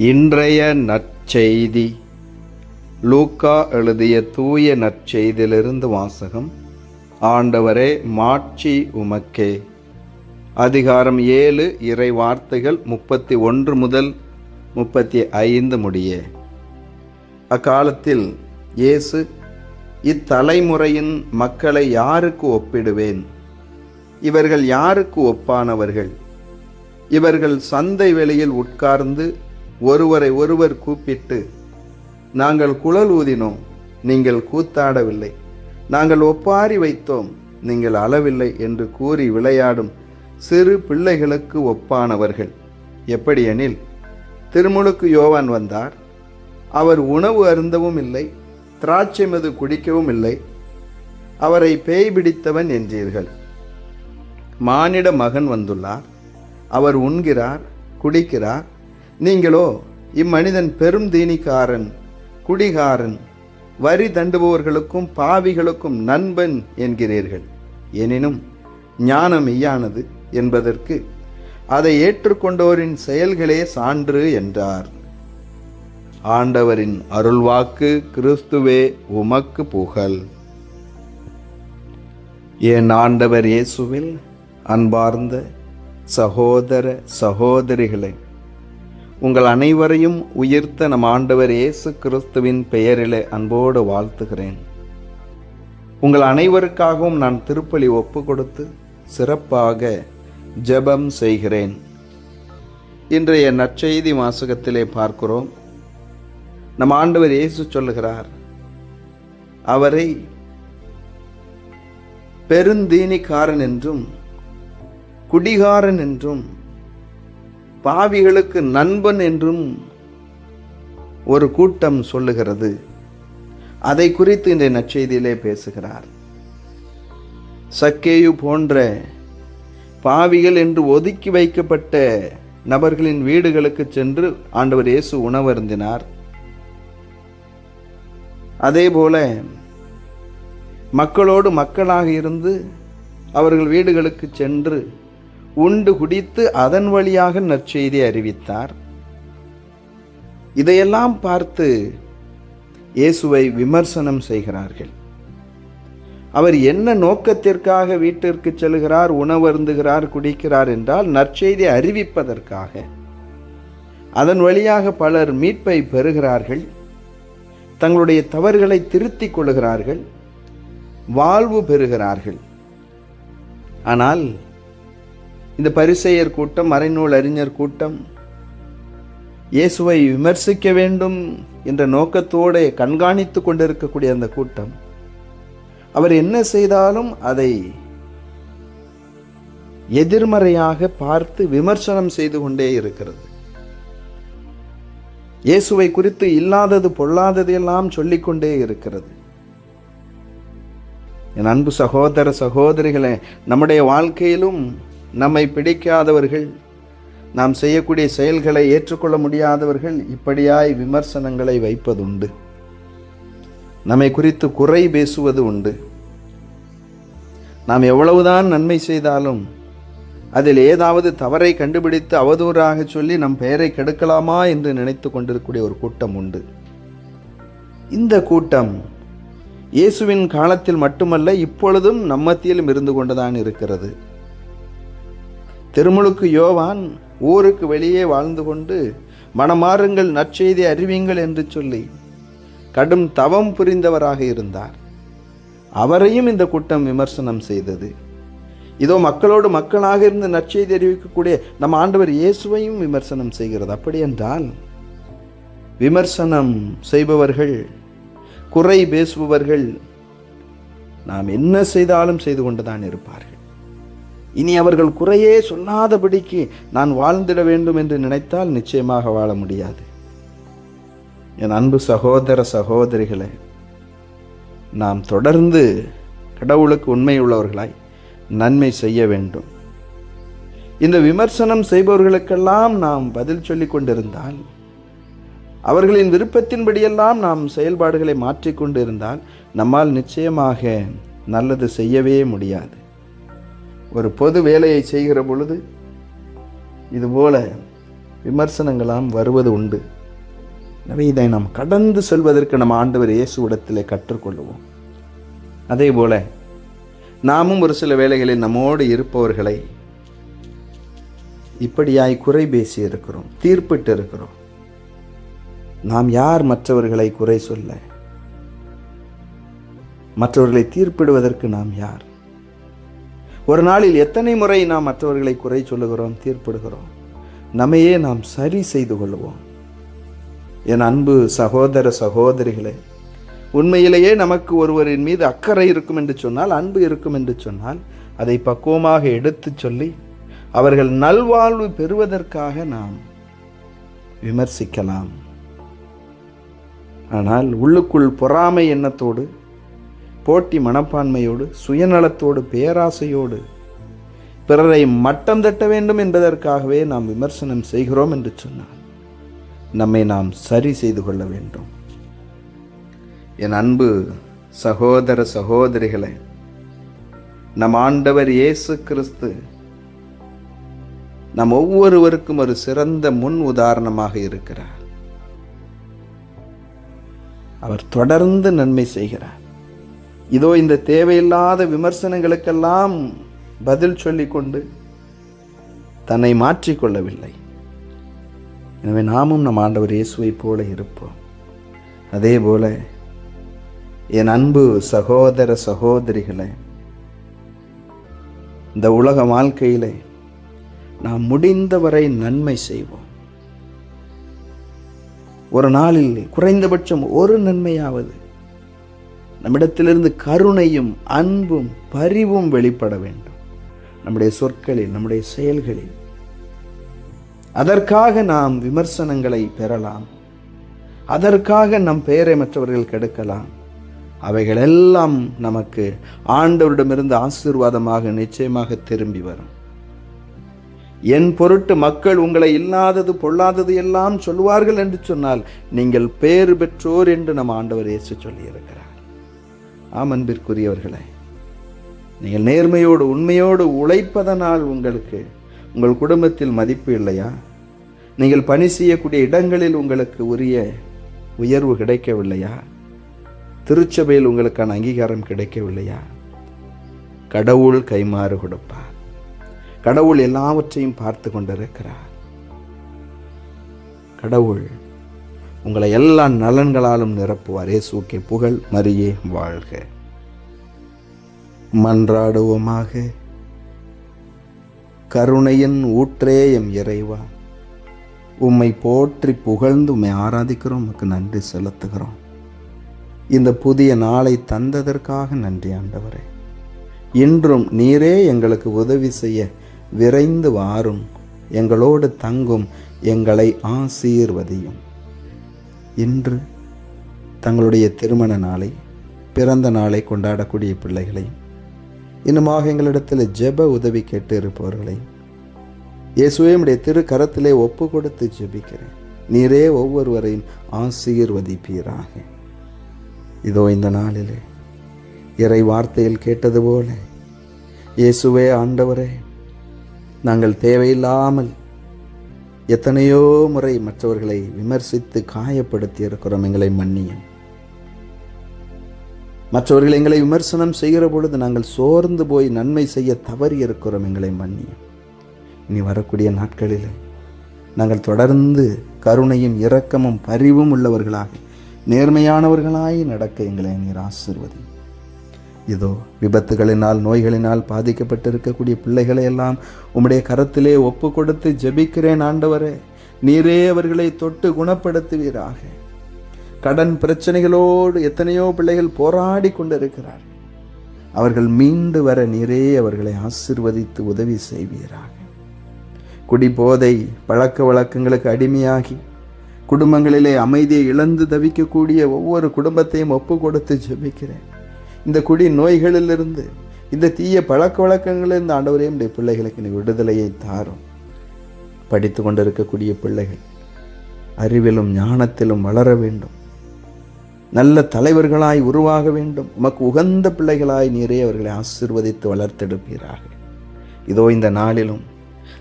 இன்றைய நற்செய்தி. லூக்கா எழுதிய தூய நற்செய்தியிலிருந்து வாசகம். ஆண்டவரே மாட்சி உமக்கே. அதிகாரம் ஏழு இறை வார்த்தைகள் முப்பத்தி ஒன்று முதல் முப்பத்தி ஐந்து முடிய. அக்காலத்தில் இயேசு இத்தலைமுறையின் மக்களை யாருக்கு ஒப்பிடுவேன்? இவர்கள் யாருக்கு ஒப்பானவர்கள்? இவர்கள் சந்தை வெளியில் உட்கார்ந்து ஒருவரை ஒருவர் கூப்பிட்டு நாங்கள் குழல் ஊதினோம் நீங்கள் கூத்தாடவில்லை. நாங்கள் ஒப்பாரி வைத்தோம் நீங்கள் அளவில்லை என்று கூறி விளையாடும் சிறு பிள்ளைகளுக்கு ஒப்பானவர்கள். எப்படியெனில் திருமுழுக்கு யோவான் வந்தார். அவர் உணவு அருந்தவும் இல்லை திராட்சை மது குடிக்கவும் இல்லை. அவரை பேய் பிடித்தவன் என்றீர்கள். மானிட மகன் வந்துள்ளார். அவர் உண்கிறார் குடிக்கிறார். நீங்களோ இம்மனிதன் பெரும் தீனிக்காரன் குடிகாரன் வரி தண்டுபவர்களுக்கும் பாவிகளுக்கும் நண்பன் என்கிறீர்கள். எனினும் ஞானம் மெய்யானது என்பதற்கு அதை ஏற்றுக்கொண்டோரின் செயல்களே சான்று என்றார். ஆண்டவரின் அருள்வாக்கு கிறிஸ்துவே உமக்கு புகழ். என் ஆண்டவர் இயேசுவில் அன்பார்ந்த சகோதர சகோதரிகளை உங்கள் அனைவரையும் உயிர்த்த நம் ஆண்டவர் இயேசு கிறிஸ்துவின் பெயரிலே அன்போடு வாழ்த்துகிறேன். உங்கள் அனைவருக்காகவும் நான் திருப்பலி ஒப்பு கொடுத்து சிறப்பாக ஜெபம் செய்கிறேன். இன்றைய நற்செய்தி வாசகத்திலே பார்க்கிறோம். நம் ஆண்டவர் இயேசு சொல்லுகிறார் அவரை பெருந்தீனிக்காரன் என்றும் குடிகாரன் என்றும் பாவிகளுக்கு நண்பன் என்றும் ஒரு கூட்டம் சொல்லுகிறது. அதை குறித்து இந்த நற்செய்தியிலே பேசுகிறார். சக்கேயு போன்ற பாவிகள் என்று ஒதுக்கி வைக்கப்பட்ட நபர்களின் வீடுகளுக்கு சென்று ஆண்டவர் இயேசு உணவருந்தினார். அதே போல மக்களோடு மக்களாக இருந்து அவர்கள் வீடுகளுக்கு சென்று உண்டு குடித்து அதன் வழியாக நற்செய்தி அறிவித்தார். இதையெல்லாம் பார்த்து இயேசுவை விமர்சனம் செய்கிறார்கள். அவர் என்ன நோக்கத்திற்காக வீட்டிற்கு செல்கிறார் உணவருந்துகிறார் குடிக்கிறார் என்றால் நற்செய்தி அறிவிப்பதற்காக. அதன் வழியாக பலர் மீட்பை பெறுகிறார்கள் தங்களுடைய தவறுகளை திருத்திக் கொள்கிறார்கள் வாழ்வு பெறுகிறார்கள். ஆனால் இந்த பரிசெயர் கூட்டம் மறைநூல் அறிஞர் கூட்டம் இயேசுவை விமர்சிக்க வேண்டும் என்ற நோக்கத்தோடு கண்காணித்து கொண்டிருக்கக்கூடிய அந்த கூட்டம். அவர் என்ன செய்தாலும் அதை எதிர்மறையாக பார்த்து விமர்சனம் செய்து கொண்டே இருக்கிறது. இயேசுவை குறித்து இல்லாதது பொல்லாததையெல்லாம் சொல்லிக்கொண்டே இருக்கிறது. என் அன்பு சகோதர சகோதரிகளே நம்முடைய வாழ்க்கையிலும் நம்மை பிடிக்காதவர்கள் நாம் செய்யக்கூடிய செயல்களை ஏற்றுக்கொள்ள முடியாதவர்கள் இப்படியாய் விமர்சனங்களை வைப்பதுண்டு. நம்மை குறித்து குறை பேசுவது உண்டு. நாம் எவ்வளவுதான் நன்மை செய்தாலும் அதில் ஏதாவது தவறை கண்டுபிடித்து அவதூறாக சொல்லி நம் பெயரை கெடுக்கலாமா என்று நினைத்து கொண்டிருக்கக்கூடிய ஒரு கூட்டம் உண்டு. இந்த கூட்டம் இயேசுவின் காலத்தில் மட்டுமல்ல இப்பொழுதும் நம்மத்தியிலும் இருந்து கொண்டுதான் இருக்கிறது. திருமுழுக்கு யோவான் ஊருக்கு வெளியே வாழ்ந்து கொண்டு மனமாறுங்கள் நற்செய்தி அறிவியுங்கள் என்று சொல்லி கடும் தவம் புரிந்தவராக இருந்தார். அவரையும் இந்த கூட்டம் விமர்சனம் செய்தது. இதோ மக்களோடு மக்களாக இருந்து நற்செய்தி அறிவிக்கக்கூடிய நம் ஆண்டவர் இயேசுவையும் விமர்சனம் செய்கிறது. அப்படி என்றால் விமர்சனம் செய்பவர்கள் குறை பேசுபவர்கள் நாம் என்ன செய்தாலும் செய்து கொண்டுதான் இருப்பார்கள். இனி அவர்கள் குறையே சொல்லாதபடிக்கு நான் வாழ்ந்திட வேண்டும் என்று நினைத்தால் நிச்சயமாக வாழ முடியாது. என் அன்பு சகோதர சகோதரிகளே நாம் தொடர்ந்து கடவுளுக்கு உண்மையுள்ளவர்களாய் நன்மை செய்ய வேண்டும். இந்த விமர்சனம் செய்பவர்களுக்கெல்லாம் நாம் பதில் சொல்லி கொண்டிருந்தால் அவர்களின் விருப்பத்தின்படியெல்லாம் நாம் செயல்பாடுகளை மாற்றிக்கொண்டு இருந்தால் நம்மால் நிச்சயமாக நல்லது செய்யவே முடியாது. ஒரு பொது வேலையை செய்கிற பொழுது இதுபோல விமர்சனங்களாம் வருவது உண்டு. எனவே இதை நாம் கடந்து செல்வதற்கு நம்ம ஆண்டவர் இயேசுவிடத்திலே கற்றுக்கொள்வோம் அதே போல நாமும் ஒரு சில வேளைகளில் நம்மோடு இருப்பவர்களை இப்படியாய் குறை பேசி இருக்கிறோம் தீர்ப்பிட்டு இருக்கிறோம். நாம் யார் மற்றவர்களை குறை சொல்ல? மற்றவர்களை தீர்ப்பிடுவதற்கு நாம் யார்? ஒரு நாளில் எத்தனை முறை நாம் மற்றவர்களை குறை சொல்லுகிறோம் தீர்ப்பிடுகிறோம்? நம்மையே நாம் சரி செய்து கொள்வோம். என் அன்பு சகோதர சகோதரிகளே உண்மையிலேயே நமக்கு ஒருவரின் மீது அக்கறை இருக்கும் என்று சொன்னால் அன்பு இருக்கும் என்று சொன்னால் அதை பக்குவமாக எடுத்துச் சொல்லி அவர்கள் நல்வாழ்வு பெறுவதற்காக நாம் விமர்சிக்கலாம். ஆனால் உள்ளுக்குள் பொறாமை எண்ணத்தோடு போட்டி மனப்பான்மையோடு சுயநலத்தோடு பேராசையோடு. பிறரை மட்டம் தட்ட வேண்டும் என்பதற்காகவே நாம் விமர்சனம் செய்கிறோம் என்று சொன்னார். நம்மை நாம் சரி செய்து கொள்ள வேண்டும். என் அன்பு சகோதர சகோதரிகளே நம் ஆண்டவர் இயேசு கிறிஸ்து நம் ஒவ்வொருவருக்கும் ஒரு சிறந்த முன் உதாரணமாக இருக்கிறார். அவர் தொடர்ந்து நன்மை செய்கிறார். இதோ இந்த தேவையில்லாத விமர்சனங்களுக்கெல்லாம் பதில் சொல்லிக்கொண்டு தன்னை மாற்றிக்கொள்ளவில்லை. எனவே நாமும் நம் ஆண்டவர் இயேசுவை போல இருப்போம். அதே போல என் அன்பு சகோதர சகோதரிகளை இந்த உலக வாழ்க்கையிலே நாம் முடிந்தவரை நன்மை செய்வோம். ஒரு நாளில் குறைந்தபட்சம் ஒரு நன்மையாவது நம்மிடத்திலிருந்து கருணையும் அன்பும் பரிவும் வெளிப்பட வேண்டும். நம்முடைய சொற்களில் நம்முடைய செயல்களில். அதற்காக நாம் விமர்சனங்களை பெறலாம். அதற்காக நம் பெயரை மற்றவர்கள் கெடுக்கலாம். அவைகளெல்லாம் நமக்கு ஆண்டவரிடமிருந்து ஆசீர்வாதமாக நிச்சயமாக திரும்பி வரும். என் பொருட்டு மக்கள் உங்களை இல்லாதது பொல்லாதது எல்லாம் சொல்வார்கள் என்று சொன்னால் நீங்கள் பேறு பெற்றோர் என்று நம் ஆண்டவர் இயேசு சொல்லியிருக்கிறார். ஆம் அன்பிற்குரியவர்களே நீங்கள் நேர்மையோடு உண்மையோடு உழைப்பதனால் உங்களுக்கு உங்கள் குடும்பத்தில் மதிப்பு இல்லையா? நீங்கள் பணி செய்யக்கூடிய இடங்களில் உங்களுக்கு உரிய உயர்வு கிடைக்கவில்லையா? திருச்சபையில் உங்களுக்கான அங்கீகாரம் கிடைக்கவில்லையா? கடவுள் கைமாறு கொடுப்பார். கடவுள் எல்லாவற்றையும் பார்த்து கொண்டிருக்கிறார். கடவுள் உங்களை எல்லா நலன்களாலும் நிரப்புவார். இயேசுக்கே புகழ் மரியே வாழ்க. மன்றாடுவோமாக. கருணையின் ஊற்றே எம் இறைவா. உம்மை போற்றி புகழ்ந்து உம்மை ஆராதிக்கிறோம். உமக்கு நன்றி செலுத்துகிறோம். இந்த புதிய நாளை தந்ததற்காக நன்றி ஆண்டவரே. இன்றும் நீரே எங்களுக்கு உதவி செய்ய விரைந்து வாரும். எங்களோடு தங்கும் எங்களை ஆசீர்வதியும். இன்று தங்களுடைய திருமண நாளை பிறந்த நாளை கொண்டாடக்கூடிய பிள்ளைகளையும் இன்னுமாக எங்களிடத்தில் ஜெப உதவி கேட்டு இருப்பவர்களை இயேசுவே உடைய திரு கரத்திலே ஒப்பு கொடுத்து ஜெபிக்கிறேன். நீரே ஒவ்வொருவரையும் ஆசீர்வதிப்பீராக. இதோ இந்த நாளிலே இறை வார்த்தையில் கேட்டது போல இயேசுவே ஆண்டவரே நாங்கள் தேவையில்லாமல் எத்தனையோ முறை மற்றவர்களை விமர்சித்து காயப்படுத்தி இருக்கிறோம் எங்களை மன்னியும். மற்றவர்கள் எங்களை விமர்சனம் செய்கிற பொழுது நாங்கள் சோர்ந்து போய் நன்மை செய்ய தவறி இருக்கிறோம் எங்களை மன்னியும். இனி வரக்கூடிய நாட்களில் நாங்கள் தொடர்ந்து கருணையும் இரக்கமும் பரிவும் உள்ளவர்களாக நேர்மையானவர்களாய் நடக்க எங்களை நீர் ஆசிர்வதி இதோ விபத்துகளினால் நோய்களினால் பாதிக்கப்பட்டிருக்கக்கூடிய பிள்ளைகளை எல்லாம் உம்முடைய கரத்திலே ஒப்பு கொடுத்து ஜெபிக்கிறேன் ஆண்டவரே. நீரே அவர்களை தொட்டு குணப்படுத்துவீராக. கடன் பிரச்சனைகளோடு எத்தனையோ பிள்ளைகள் போராடி கொண்டிருக்கிறார். அவர்கள் மீண்டு வர நீரே அவர்களை ஆசிர்வதித்து உதவி செய்வீராக. குடிபோதை பழக்க வழக்கங்களுக்கு அடிமையாகி குடும்பங்களிலே அமைதியை இழந்து தவிக்கக்கூடிய ஒவ்வொரு குடும்பத்தையும் ஒப்பு கொடுத்து ஜெபிக்கிறேன். இந்த குடி நோய்களிலிருந்து இந்த தீய பழக்க வழக்கங்களிலிருந்து ஆண்டவரே உடைய பிள்ளைகளுக்கு நீ விடுதலையை தாரும். படித்து கொண்டிருக்கக்கூடிய பிள்ளைகள் அறிவிலும் ஞானத்திலும் வளர வேண்டும். நல்ல தலைவர்களாய் உருவாக வேண்டும். உமக்கு உகந்த பிள்ளைகளாய் நீரே அவர்களை ஆசிர்வதித்து வளர்த்தெடுப்பீராக. இதோ இந்த நாளிலும்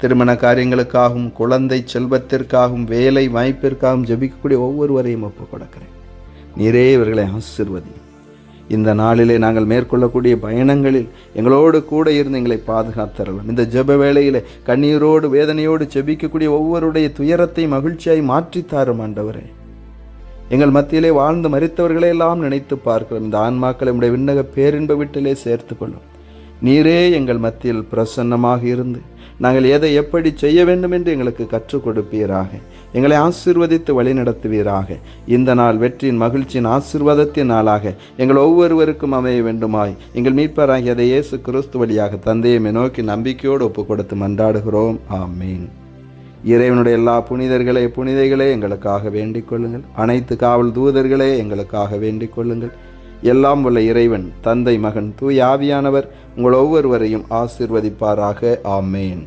திருமண காரியங்களுக்காகவும் குழந்தை செல்வத்திற்காகவும் வேலை வாய்ப்பிற்காகவும் ஜெபிக்கக்கூடிய ஒவ்வொருவரையும் ஒப்புக் கொடுக்கிறேன். நீரே இவர்களை ஆசிர்வதி. இந்த நாளிலே நாங்கள் மேற்கொள்ளக்கூடிய பயணங்களில் எங்களோடு கூட இருந்து எங்களை பாதுகாத்தரலாம் இந்த ஜெப வேளையிலே கண்ணீரோடு வேதனையோடு ஜெபிக்கக்கூடிய ஒவ்வொருடைய துயரத்தை மகிழ்ச்சியாய் மாற்றித்தாரும் ஆண்டவரே. எங்கள் மத்தியிலே வாழ்ந்து மறித்தவர்களை எல்லாம் நினைத்து பார்க்கிறோம். இந்த ஆன்மாக்களை நம்முடைய விண்ணக பேரின்ப வீட்டிலே சேர்த்து கொள்ளும் நீரே எங்கள் மத்தியில் பிரசன்னமாக இருந்து நாங்கள் எதை எப்படி செய்ய வேண்டும் என்று எங்களுக்கு கற்றுக் கொடுப்பீராக. எங்களை ஆசீர்வதித்து வழிநடத்துவீராக இந்த நாள் வெற்றியின் மகிழ்ச்சியின் ஆசிர்வாதத்தின் நாளாக எங்கள் ஒவ்வொருவருக்கும் அமைய வேண்டுமாய். எங்கள் மீட்பராகிய அதை இயேசு கிறிஸ்து வழியாக தந்தையை நோக்கி நம்பிக்கையோடு ஒப்பு கொடுத்து மன்றாடுகிறோம். ஆமீன். இறைவனுடைய எல்லா புனிதர்களே புனிதைகளே எங்களுக்காக வேண்டிக் கொள்ளுங்கள். அனைத்து காவல் தூதர்களே எங்களுக்காக வேண்டிக் கொள்ளுங்கள். எல்லாம் உள்ள இறைவன் தந்தை மகன் தூய் ஆவியானவர் உங்கள் ஒவ்வொருவரையும் ஆசீர்வதிப்பாராக. ஆமேன்.